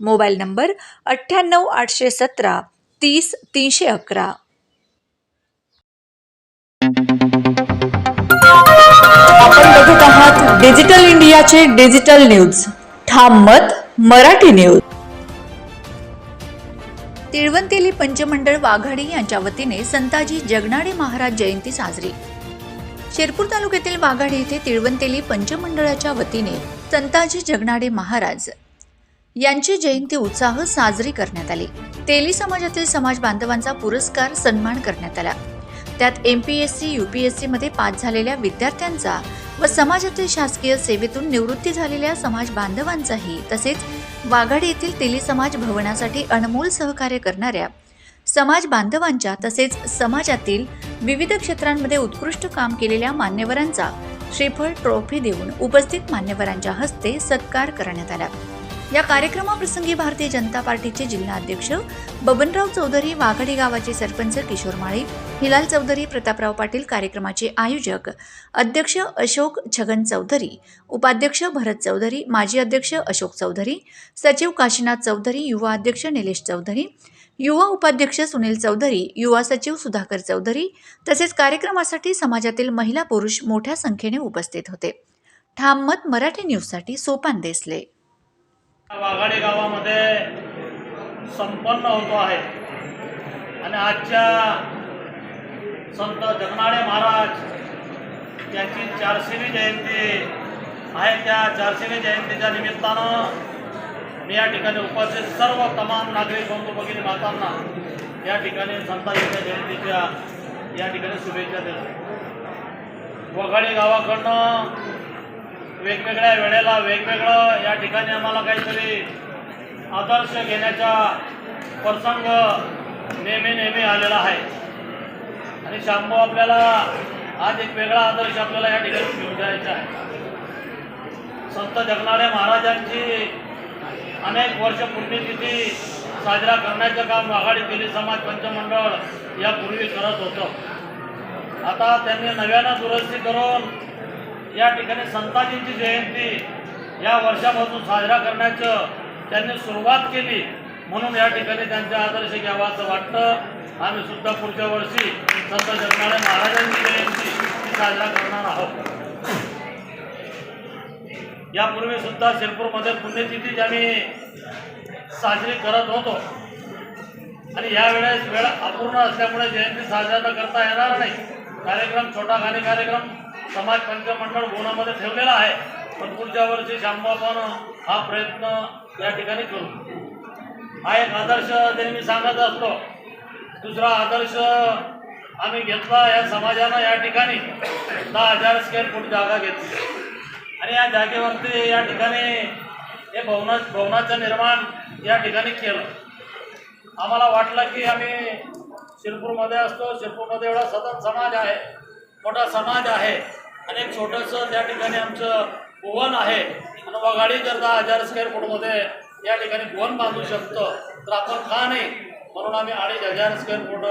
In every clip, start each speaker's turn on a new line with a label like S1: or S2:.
S1: Mobile number अठ्ठ्याण्णव आठशे सतरा तीस तीनशे अकरा. आपण बघत आहात डिजिटल इंडियाचे डिजिटल न्यूज. ठाम मत मराठी न्यूज. तिळवंतेली पंचमंडळ वाघाडी यांच्या वतीने संताजी जगनाडे महाराज जयंती साजरी. शिरपूर तालुक्यातील वाघाडी येथे तिळवंतेली पंचमंडळाच्या वतीने संताजी जगनाडे महाराज यांची जयंती उत्साह साजरी करण्यात आली. तेली समाजातील समाज बांधवांचा पुरस्कार सन्मान करण्यात आला. त्यात M P S C U P S सीमध्ये पास झालेल्या विद्यार्थ्यांचा व समाजातील शासकीय सेवेतून निवृत्ती झालेल्या समाज बांधवांचाही तसेच वाघाडी येथील तेली समाज भवनासाठी अनमोल सहकार्य करणाऱ्या समाज बांधवांच्या तसेच समाजातील विविध क्षेत्रांमध्ये उत्कृष्ट काम केलेल्या मान्यवरांचा श्रीफळ ट्रॉफी देऊन उपस्थित मान्यवरांच्या हस्ते सत्कार करण्यात आला. या कार्यक्रमाप्रसंगी भारतीय जनता पार्टीचे जिल्हाध्यक्ष बबनराव चौधरी वाघाडी गावाचे सरपंच किशोर माळी हिलाल चौधरी प्रतापराव पाटील कार्यक्रमाचे आयोजक अध्यक्ष अशोक छगन चौधरी उपाध्यक्ष भरत चौधरी माजी अध्यक्ष अशोक चौधरी सचिव काशीनाथ चौधरी युवा अध्यक्ष निलेश चौधरी युवा उपाध्यक्ष सुनील चौधरी युवा सचिव सुधाकर चौधरी तसेच कार्यक्रमासाठी समाजातील महिला पुरुष मोठ्या संख्येने उपस्थित होते. ठाम मत मराठी न्यूजसाठी सोपान देसले.
S2: वाघाडी गावामध्ये संपन्न होतो आहे. आणि आजच्या संत जगनाडे महाराज यांची चारशेवी जयंती आहे. त्या चारशेवी जयंतीच्या निमित्तानं मी या ठिकाणी उपस्थित सर्व तमाम नागरिक बंधू भगिनी मातांना या ठिकाणी संताजीच्या जयंतीच्या या ठिकाणी शुभेच्छा देतो. वघाडी गावाकडनं वेगवेगळ्या वेळेला वेगवेगळं या ठिकाणी आम्हाला काहीतरी आदर्श घेण्याचा प्रसंग नेहमी नेहमी आलेला आहे. आणि शांभू आपल्याला आज एक वेगळा आदर्श आपल्याला या ठिकाणी घेऊन जायचा आहे. संत जगणाऱ्या महाराजांची अनेक वर्ष पुण्यतिथी साजरा करण्याचं काम आघाडी केली समाज पंचमंडळ यापूर्वी करत होतं. आता त्यांनी नव्यानं दुरुस्ती करून या ठिकाणी संताजींची जयंती या वर्षापासून साजरा करण्याचं त्यांनी सुरुवात केली. म्हणून या ठिकाणी त्यांचा आदर्श घ्यावा असं वाटतं. आम्ही सुद्धा पुढच्या वर्षी संत जगनाळे महाराजांची जयंती साजरा करणार आहोत. यापूर्वी सुद्धा शिरपूरमध्ये पुण्यतिथी आम्ही साजरी करत होतो. आणि यावेळेस वेळ अपूर्ण असल्यामुळे जयंती साजरा तर करता येणार नाही. कार्यक्रम छोटा खाली कार्यक्रम समाज पंचमंडळ गुणामध्ये ठेवलेला आहे. पण पुढच्या वर्षी शांबा आपण हा प्रयत्न या ठिकाणी करू. हा एक आदर्श नेहमी सांगत असतो. दुसरा आदर्श आम्ही घेतला या समाजानं या ठिकाणी. दहा हजार स्क्वेअर फूट जागा घेतली. आणि या जागेवरती या ठिकाणी हे भवना भवनाचं निर्माण या ठिकाणी केलं. आम्हाला वाटलं की आम्ही शिरपूरमध्ये असतो. शिरपूरमध्ये एवढा सतत समाज आहे. मोठा समाज आहे. आणि एक छोटंसं त्या ठिकाणी आमचं भुवन आहे. आणि वगाडी जर दहा हजार स्क्वेअर फूटमध्ये या ठिकाणी भुवन बांधू शकतो. तर आपण का नाही? म्हणून आम्ही अडीच हजार स्क्वेअर फूट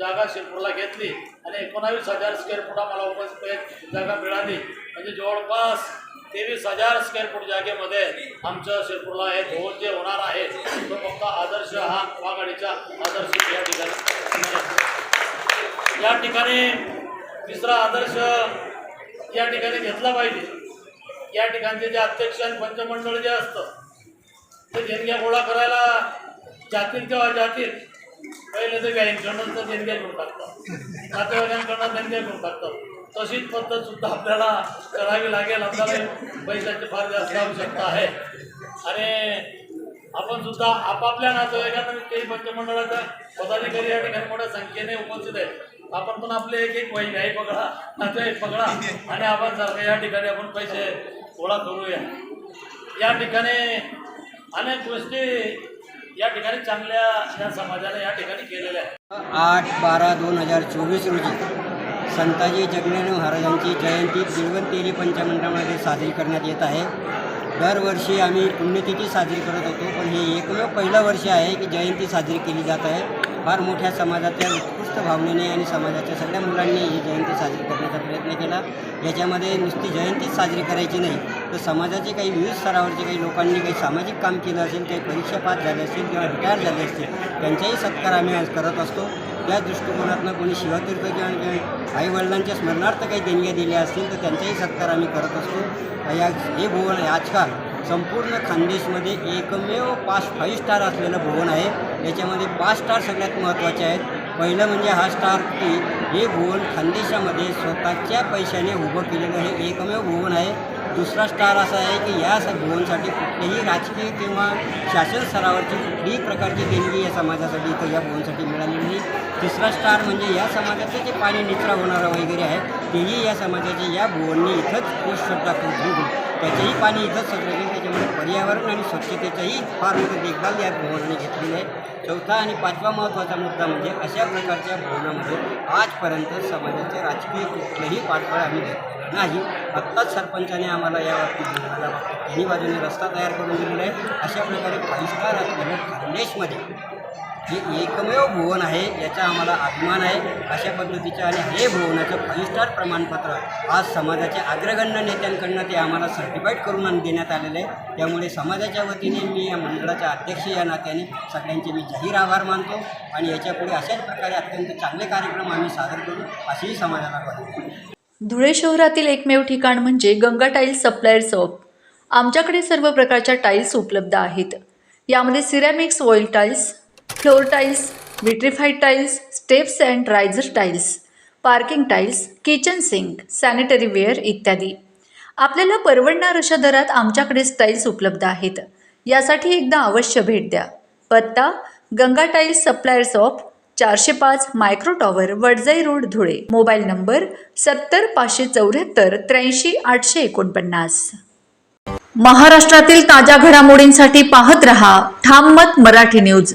S2: जागा शिरपूरला घेतली आणि एकोणावीस हजार स्क्वेअर फूट आम्हाला उपस्थित जागा मिळाली. म्हणजे जवळपास तेवीस हजार स्क्वेअर फूट जागेमध्ये आमचं शिरपूरला हे भवन जे होणार आहे तो फक्त आदर्श हा वाघाडीचा आदर्श या ठिकाणी. या ठिकाणी तिसरा आदर्श या ठिकाणी घेतला पाहिजे. या ठिकाणचे जे अध्यक्ष आणि पंचमंडळ जे असतं ते देणग्या गोळा करायला जातील तेव्हा जातील. पहिले ते बँकेकडून तर देणग्या घेऊन टाकतात. नातेवाईकांकडनं देणग्या घेऊन टाकतात. तशीच पद्धत सुद्धा आपल्याला करावी लागेल. आपल्याला पैशाची फार जास्त आवश्यकता आहे. आणि आपण सुद्धा आपापल्या नातेवाईकांना ते पंचमंडळाच्या पदाधिकारी या ठिकाणी मोठ्या संख्येने उपस्थित आहेत. आपण पण आपले एक एक वही घ्याई पकडा. नातेवाईक पकडा. आणि आपण सारखं या ठिकाणी आपण पैसे गोळा करूया. या ठिकाणी अनेक गोष्टी या ठिकाणी चांगल्या या समाजाने या ठिकाणी केलेल्या आहेत.
S3: आठ बारा दोन हजार चोवीस रोजी संताजी जगनाने महाराजांची जयंती दिवंतेरी पंचमंडळामध्ये साजरी करण्यात येत आहे. दरवर्षी आम्ही पुण्यतिथी साजरी करत होतो पण हे एकमेव पहिलं वर्ष आहे की जयंती साजरी केली जात आहे. फार मोठ्या समाजाच्या उत्कृष्ट भावनेने आणि समाजाच्या सगळ्या मुलांनी ही जयंती साजरी करण्याचा प्रयत्न केला. याच्यामध्ये नुसती जयंतीच साजरी करायची नाही तर समाजाचे काही विविध स्तरावरचे काही लोकांनी काही सामाजिक काम केलं असेल काही परीक्षा पास झाले असतील किंवा रिटायर झाले असतील त्यांचाही सत्कार आम्ही आज करत असतो. त्या दृष्टिकोनातनं कोणी शिवतीर्थ किंवा आईवडिलांच्या स्मरणार्थ काही देणग्या दिल्या असतील तर त्यांचाही सत्कार आम्ही करत असतो. या हे भुवन आजकाल संपूर्ण खानदेशमध्ये एकमेव पाच फाईव्ह स्टार असलेलं भुवन आहे. याच्यामध्ये पाच स्टार सगळ्यात महत्त्वाचे आहेत. पहिलं म्हणजे हा स्टार की हे भुवन खानदेशामध्ये स्वतःच्या पैशाने उभं केलेलं हे एकमेव भुवन आहे. दुसरा स्टार असा आहे की या भुवनसाठी कुठल्याही राजकीय किंवा शासन स्तरावरची कुठलीही प्रकारची देणगी या समाजासाठी इथं या भुवनसाठी मिळालेली नाही. तिसरा स्टार म्हणजे या समाजाचं जे पाणी निचरा होणारा वगैरे आहे तेही या समाजाचे या भुवननी इथंच पोषश्रद्धा करून त्याचेही पाणी इथंच सगळं त्याच्यामुळे पर्यावरण आणि स्वच्छतेचंही फार मोठी देखभाल या भुवनाने घेतलेली आहे. चौथा आणि पाचवा महत्त्वाचा मुद्दा म्हणजे अशा प्रकारच्या भुवनामध्ये आजपर्यंत समाजाचे राजकीय कुठलंही पाठबळ आम्ही घेतलेलं नाही. आत्ताच सरपंचाने आम्हाला या बाबतीत बोलायला तिन्ही बाजूने रस्ता तयार करून दिलेला आहे. अशा प्रकारे फाईव्ह स्टार असलेलं खानदेशमध्ये हे एकमेव भुवन आहे याचा आम्हाला अभिमान आहे. अशा पद्धतीचं आणि हे भुवनाचं फाईव्ह स्टार प्रमाणपत्र आज समाजाच्या अग्रगण्य नेत्यांकडनं ते आम्हाला सर्टिफाईड करून देण्यात आलेलं आहे. त्यामुळे समाजाच्या वतीने मी या मंडळाचा अध्यक्ष या नात्याने सगळ्यांचे मी जाहीर आभार मानतो आणि याच्यापुढे अशाच प्रकारे अत्यंत चांगले कार्यक्रम आम्ही सादर करू असेही समाजाला वाटते
S1: धुळे शहरातील एकमेव ठिकाण म्हणजे गंगा टाईल्स सप्लायर शॉप आमच्याकडे सर्व प्रकारच्या टाईल्स उपलब्ध आहेत. यामध्ये ceramics oil tiles floor tiles vitrified tiles steps and riser tiles parking tiles kitchen sink sanitary ware इत्यादी. आपल्याला परवडणार अशा दरात आमच्याकडे टाईल्स उपलब्ध आहेत. यासाठी एकदा अवश्य भेट द्या. पत्ता गंगा टाईल्स सप्लायर्स ऑफ चारशे पाच micro tower Wadjai road Dhule. Mobile number सत्तर पाचशे चौऱ्याहत्तर त्र्याऐंशी आठशे एकोणपन्नास. महाराष्ट्रातील ताज्या घडामोडींसाठी पाहत रहा ठाम मत मराठी न्यूज